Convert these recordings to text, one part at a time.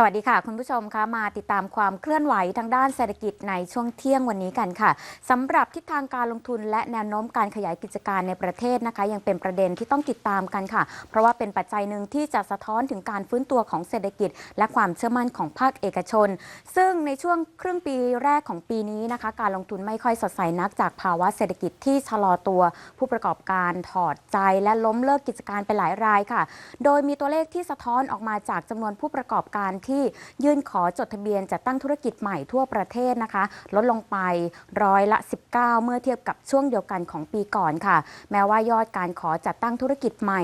สวัสดีค่ะ คุณผู้ชมคะมาติดตามความเคลื่อนไหวทางด้านเศรษฐกิจในช่วงเที่ยงวันนี้กันค่ะสำหรับทิศทางการลงทุนและแนวโน้มการขยายกิจการในประเทศนะคะ ยังเป็นประเด็นที่ต้องติดตามกันค่ะ เพราะว่าเป็นปัจจัยหนึ่งที่จะสะท้อนถึงการฟื้นตัวของเศรษฐกิจ และความเชื่อมั่นของภาคเอกชน ซึ่งในช่วงครึ่งปีแรกของปีนี้นะคะ การลงทุนไม่ค่อยสดใสนักจากภาวะเศรษฐกิจที่ชะลอตัว ผู้ประกอบการถอดใจและล้มเลิกกิจการไปหลายรายค่ะ โดยมีตัวเลขที่สะท้อนออกมาจากจำนวนผู้ประกอบการที่ยื่นขอจดทะเบียนจัดตั้งธุรกิจใหม่ทั่วประเทศนะคะ ลดลงไปร้อยละ 19 เมื่อเทียบกับช่วงเดียวกันของปีก่อนค่ะ แม้ว่ายอดการขอจัดตั้งธุรกิจใหม่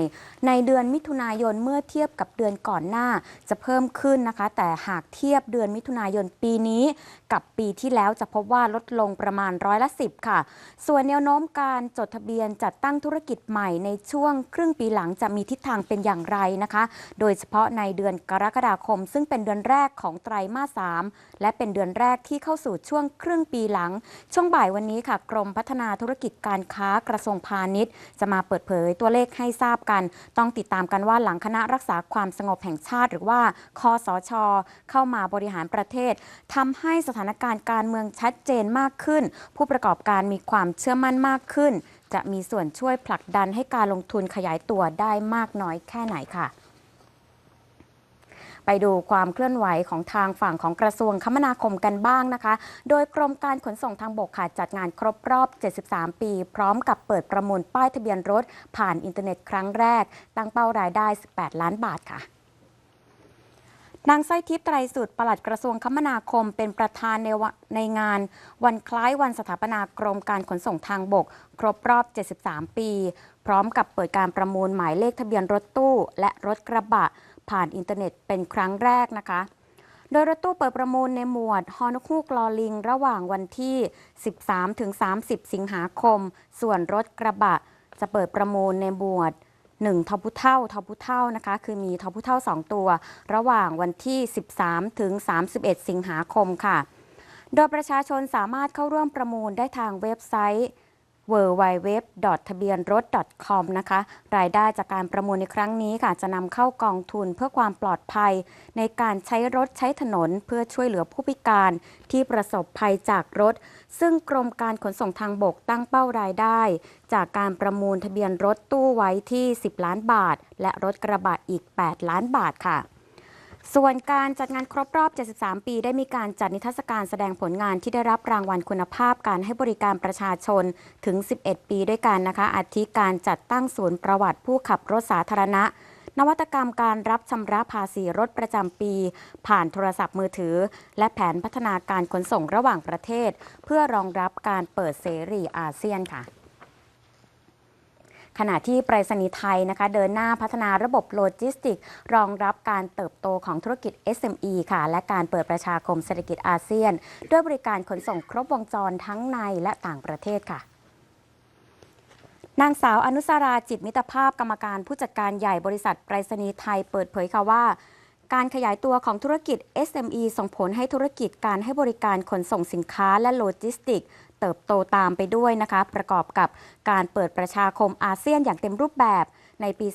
ในเดือนมิถุนายนเมื่อเทียบกับเดือนก่อนหน้า จะเพิ่มขึ้นนะคะ แต่หากเทียบเดือนมิถุนายนปีนี้ กับปีที่แล้วจะพบว่าลดลงประมาณร้อยละ 10 ค่ะ ส่วนแนวโน้มการจดทะเบียนจัดตั้งธุรกิจใหม่ในช่วงครึ่งปีหลังจะมีทิศทางเป็นอย่างไรนะคะ โดยเฉพาะในเดือนกรกฎาคมซึ่งเป็นเดือนแรกของไตรมาส 3 และเป็นเดือนแรกที่เข้าสู่ช่วงครึ่งปีหลัง ช่วงบ่ายวันนี้ค่ะ กรมพัฒนาธุรกิจการค้ากระทรวงพาณิชย์ จะมาเปิดเผยตัวเลขให้ทราบกัน ต้องติดตามกันว่าหลังคณะรักษาความสงบแห่งชาติ หรือว่าคอสช เข้ามาบริหารประเทศทำให้สถานการณ์การเมืองชัดเจนมากขึ้น ผู้ประกอบการมีความเชื่อมั่นมากขึ้น จะมีส่วนช่วยผลักดันให้การลงทุนขยายตัวได้มากน้อยแค่ไหนค่ะ ไปดูความเคลื่อนไหวของทางฝั่งของกระทรวงคมนาคมกันบ้างนะคะ โดยกรมการขนส่งทางบกค่ะจัดงานครบรอบ 73 ปี พร้อมกับเปิดประมูลป้ายทะเบียนรถ ผ่านอินเทอร์เน็ตครั้งแรก ตั้งเป้ารายได้ 18 ล้านบาทค่ะนางไส้ทิพย์ไตรสุดปลัดกระทรวงคมนาคม เป็นประธานในวในงาน วันคล้ายวันสถาปนากรมการขนส่งทางบก ครบรอบ 73 ปี พร้อมกับเปิดการประมูลหมายเลขทะเบียนรถตู้ และรถกระบะ ผ่านอินเทอร์เน็ตเป็นครั้งแรกนะคะ โดยรถตู้เปิดประมูลในหมวดฮอนคูกลอลิง ระหว่างวันที่ 13ถึง30 สิงหาคม ส่วนรถกระบะจะเปิดประมูลในหมวด1ทอพุเท่าทอพุเท่านะคะ คือมีทอพุเท่า 2 ตัว ระหว่างวันที่ 13 ถึง 31 สิงหาคมค่ะ โดยประชาชนสามารถเข้าร่วมประมูลได้ทางเว็บไซต์ w w w ทะเบียนรถ .com นะคะ รายได้จากการประมูลในครั้งนี้ค่ะ จะนำเข้ากองทุนเพื่อความปลอดภัย ในการใช้รถใช้ถนนเพื่อช่วยเหลือผู้พิการที่ประสบภัยจากรถ ซึ่งกรมการขนส่งทางบกตั้งเป้ารายได้ จากการประมูลทะเบียนรถตู้ไว้ที่ 10 ล้านบาท และรถกระบะอีก 8 ล้านบาทค่ะ ส่วนการจัดงานครบรอบ 73 ปี ได้มีการจัดนิทรรศการแสดงผลงานที่ได้รับรางวัลคุณภาพการให้บริการประชาชนถึง 11 ปีด้วยกันนะคะ อาทิการจัดตั้งศูนย์ประวัติผู้ขับรถสาธารณะ นวัตกรรมการรับชำระภาษีรถประจำปี ผ่านโทรศัพท์มือถือ และแผนพัฒนาการขนส่งระหว่างประเทศ เพื่อรองรับการเปิดเสรีอาเซียนค่ะ ขณะที่ไปรษณีย์ไทยนะคะเดินหน้าพัฒนาระบบโลจิสติก รองรับการเติบโตของธุรกิจ SME ค่ะ และการเปิดประชาคมเศรษฐกิจอาเซียน ด้วยบริการขนส่งครบวงจรทั้งในและต่างประเทศค่ะนางสาวอนุสาราจิตมิตรภาพกรรมการผู้จัดการใหญ่บริษัทไปรษณีย์ไทยเปิดเผยค่ะว่า การขยายตัวของธุรกิจ SME ส่งผลให้ธุรกิจการให้บริการขนส่งสินค้าและโลจิสติก เติบโตตามไปด้วยนะคะประกอบกับการเปิดประชาคมอาเซียนอย่างเต็มรูปแบบในปี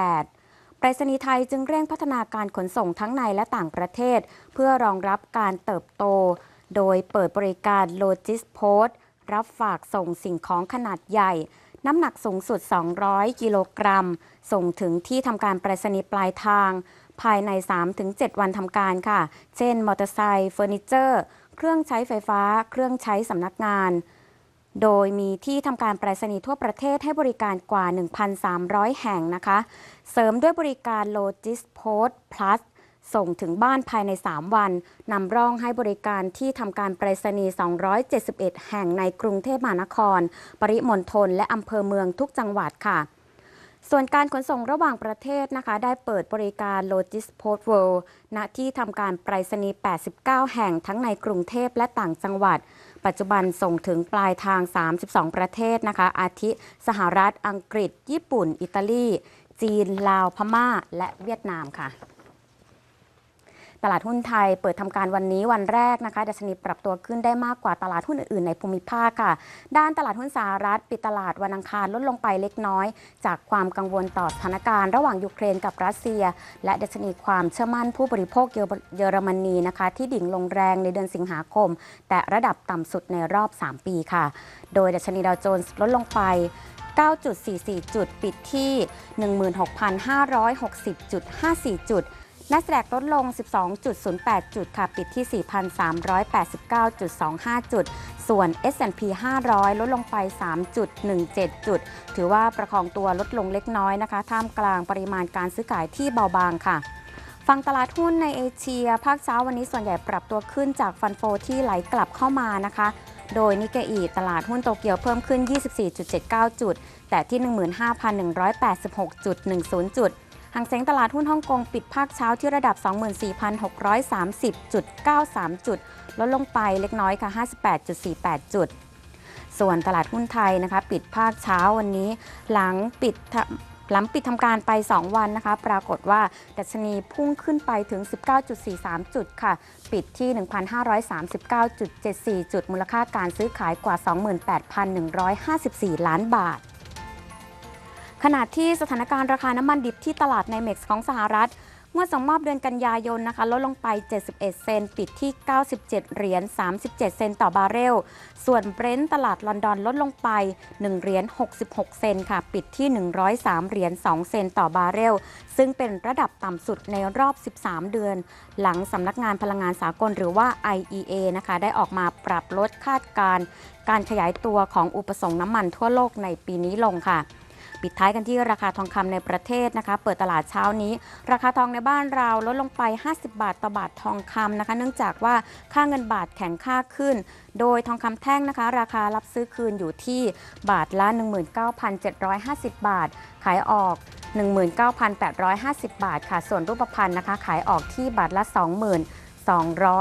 2558ปรษณีย์ไทยจึงเร่งพัฒนาการขนส่งทั้งในและต่างประเทศ เพื่อรองรับการเติบโต โดยเปิดบริการโลจิสโพสรับฝากส่งสิ่งของขนาดใหญ่ น้ำหนักสูงสุด 200 กิโลกรัม ส่งถึงที่ทำการไปรษณีย์ปลายทาง ภายใน 3-7 วันทำการค่ะ เช่น มอเตอร์ไซค์เฟอร์นิเจอร์ เครื่องใช้ไฟฟ้า เครื่องใช้สำนักงาน โดยมีที่ทำการไปรษณีย์ทั่วประเทศให้บริการกว่า 1,300 แห่งนะคะ เสริมด้วยบริการโลจิสโพส plus ส่งถึงบ้านภายใน 3 วัน นำร่องให้บริการที่ทำการไปรษณีย์ 271 แห่งในกรุงเทพมหานคร ปริมณฑลและอำเภอเมืองทุกจังหวัดค่ะ ส่วนการขนส่งระหว่างประเทศนะคะ ได้เปิดบริการ Logis Post World ณที่ทำการไปรษณีย์ 89 แห่งทั้งในกรุงเทพและต่างจังหวัด ปัจจุบันส่งถึงปลายทาง 32 ประเทศนะคะ อาทิ สหรัฐ อังกฤษ ญี่ปุ่น อิตาลี จีน ลาว พม่า และเวียดนามค่ะ ตลาดหุ้นไทยเปิดทำการวันนี้วันแรกนะคะดัชนีปรับตัวขึ้นได้มากกว่าตลาดหุ้นอื่นๆ ในภูมิภาคค่ะ ด้านตลาดหุ้นสหรัฐ ปิดตลาดวันอังคารลดลงไปเล็กน้อย จากความกังวลต่อสถานการณ์ระหว่างยูเครนกับรัสเซีย และดัชนีความเชื่อมั่นผู้บริโภคเยอรมนีนะคะ ที่ดิ่งลงแรงในเดือนสิงหาคม แต่ระดับต่ำสุดในรอบ 3 ปีค่ะ โดยดัชนีดาวโจนส์ลดลงไป9.44 จุด ปิดที่ 16,560.54 จุด นัสแดกลดลง 12.08 จุดค่ะ ปิดที่ 4,389.25 จุด ส่วน S&P 500 ลดลงไป 3.17 จุด ถือว่าประคองตัวลดลงเล็กน้อยนะคะ ท่ามกลางปริมาณการซื้อขายที่เบาบางค่ะฝั่งตลาดหุ้นในเอเชีย ภาคเช้าวันนี้ส่วนใหญ่ปรับตัวขึ้นจากฟันโฟที่ไหลกลับเข้ามานะคะ โดยนิกเกอีตลาดหุ้นโตเกียวเพิ่มขึ้น 24.79 จุด แต่ที่ 15,186.10 จุด หางเซ็งตลาดหุ้นฮ่องกงปิดภาคเช้าที่ระดับ 24,630.93 จุด ลดลงไปเล็กน้อยค่ะ 58.48 จุด ส่วนตลาดหุ้นไทยนะคะปิดภาคเช้าวันนี้หลังปิดหลังปิดทำการไป 2 วันนะคะ ปรากฏว่าดัชนีพุ่งขึ้นไปถึง 19.43 จุดค่ะ ปิดที่ 1,539.74 จุด มูลค่าการซื้อขายกว่า 28,154 ล้านบาท ขณะที่สถานการณ์ราคาน้ำมันดิบที่ตลาดในเม็กซ์ของสหรัฐเมื่อส่งมอบเดือนกันยายนนะคะลดลงไป 71 เซนต์ปิดที่ 97 เหรียญ 37 เซนต์ต่อบาร์เรล ส่วนเบรนท์ตลาดลอนดอนลดลงไป 1 เหรียญ 66 เซนต์ค่ะ ปิดที่ 103 เหรียญ 2 เซนต์ต่อบาร์เรล ซึ่งเป็นระดับต่ำสุดในรอบ 13 เดือน หลังสำนักงานพลังงานสากลหรือว่า IEA นะคะ ได้ออกมาปรับลดคาดการณ์การขยายตัวของอุปสงค์น้ำมันทั่วโลกในปีนี้ลงค่ะ ปิดท้ายกันที่ราคาทองคำในประเทศนะคะ เปิดตลาดเช้านี้ ราคาทองในบ้านเราลดลงไป 50 บาทต่อบาททองคำนะคะ เนื่องจากว่าค่าเงินบาทแข็งค่าขึ้น โดยทองคำแท่งนะคะ ราคารับซื้อคืนอยู่ที่บาทละ 19,750 บาท ขายออก 19,850 บาทค่ะ ส่วนรูปพรรณนะคะ ขายออกที่บาทละ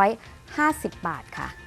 22,250 บาทค่ะ